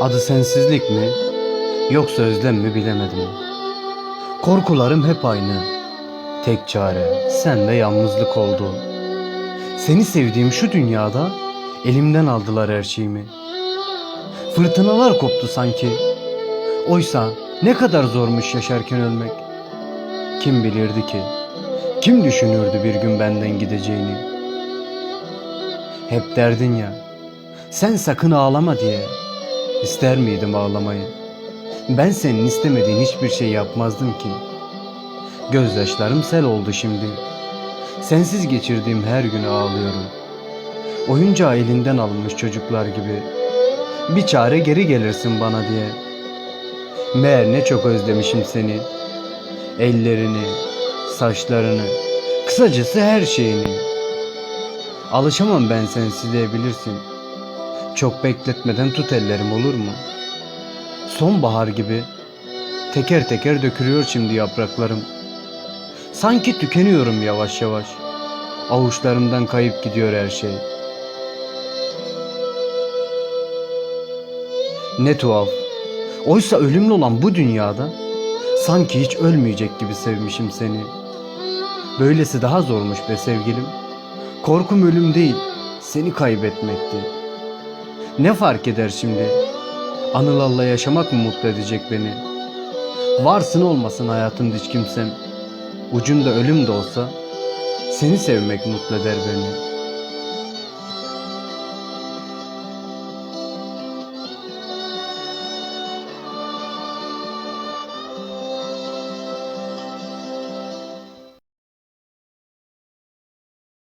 Adı sensizlik mi yoksa özlem mi bilemedim. Korkularım hep aynı. Tek çare sende yalnızlık oldu. Seni sevdiğim şu dünyada elimden aldılar her şeyimi. Fırtınalar koptu sanki. Oysa ne kadar zormuş yaşarken ölmek. Kim bilirdi ki? Kim düşünürdü bir gün benden gideceğini? Hep derdin ya. Sen sakın ağlama diye. İster miydim ağlamayı? Ben senin istemediğin hiçbir şey yapmazdım ki. Gözyaşlarım sel oldu şimdi. Sensiz geçirdiğim her günü ağlıyorum. Oyuncağı elinden alınmış çocuklar gibi. Bir çare geri gelirsin bana diye. Meğer ne çok özlemişim seni. Ellerini, saçlarını, kısacası her şeyini. Alışamam ben sensizliğe bilirsin. Çok bekletmeden tut ellerim olur mu? Sonbahar gibi teker teker dökülüyor şimdi yapraklarım. Sanki tükeniyorum yavaş yavaş. Avuçlarımdan kayıp gidiyor her şey. Ne tuhaf. Oysa ölümlü olan bu dünyada sanki hiç ölmeyecek gibi sevmişim seni. Böylesi daha zormuş be sevgilim. Korkum ölüm değil, seni kaybetmekti. Ne fark eder şimdi? Anılarla yaşamak mı mutlu edecek beni? Varsın olmasın hayatımda hiç kimsem. Ucunda ölüm de olsa seni sevmek mutlu eder beni.